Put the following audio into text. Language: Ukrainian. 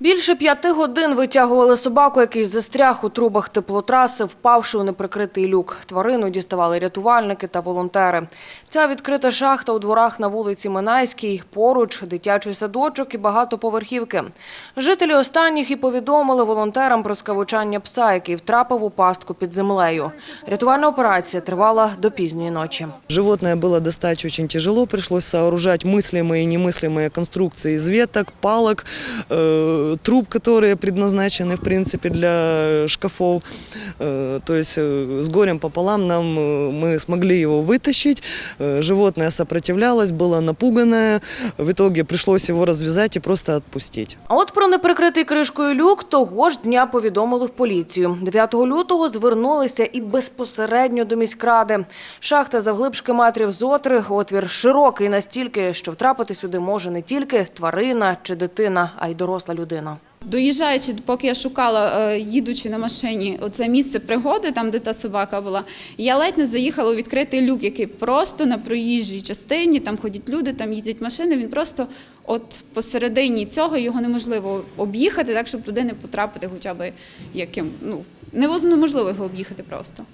Більше п'яти годин витягували собаку, який застряг у трубах теплотраси, впавши у неприкритий люк. Тварину діставали рятувальники та волонтери. Ця відкрита шахта у дворах на вулиці Минайській, поруч дитячий садочок і багатоповерхівки. Жителі останніх і повідомили волонтерам про скавучання пса, який втрапив у пастку під землею. Рятувальна операція тривала до пізньої ночі. Животное было достать очень тяжело, пришлось сооружать мыслимые и немыслимые конструкции из веток, палок, э, труб, которые предназначены, в принципе, для шкафов. Э, то есть э, с горем пополам нам э, мы смогли его вытащить. Э, животное сопротивлялось, было напуганное. В итоге пришлось его развязать и просто отпустить. А от про неприкритий кришкою люк того ж дня повідомили в поліцію. 9 лютого звернулися і безпосередньо до міськради. Шахта завглибшки метрів зотри, отвір широкий настільки, що втрапити сюди може не тільки тварина чи дитина, а й доросла людина. Доїжджаючи, поки я шукала, е, їдучи на машині, оце місце пригоди, там де та собака була, я ледь не заїхала у відкритий люк, який просто на проїжджій частині, там ходять люди, там їздять машини. Він просто от посередині цього його неможливо об'їхати, так щоб туди не потрапити, хоча б яким. Ну неможливо його об'їхати просто.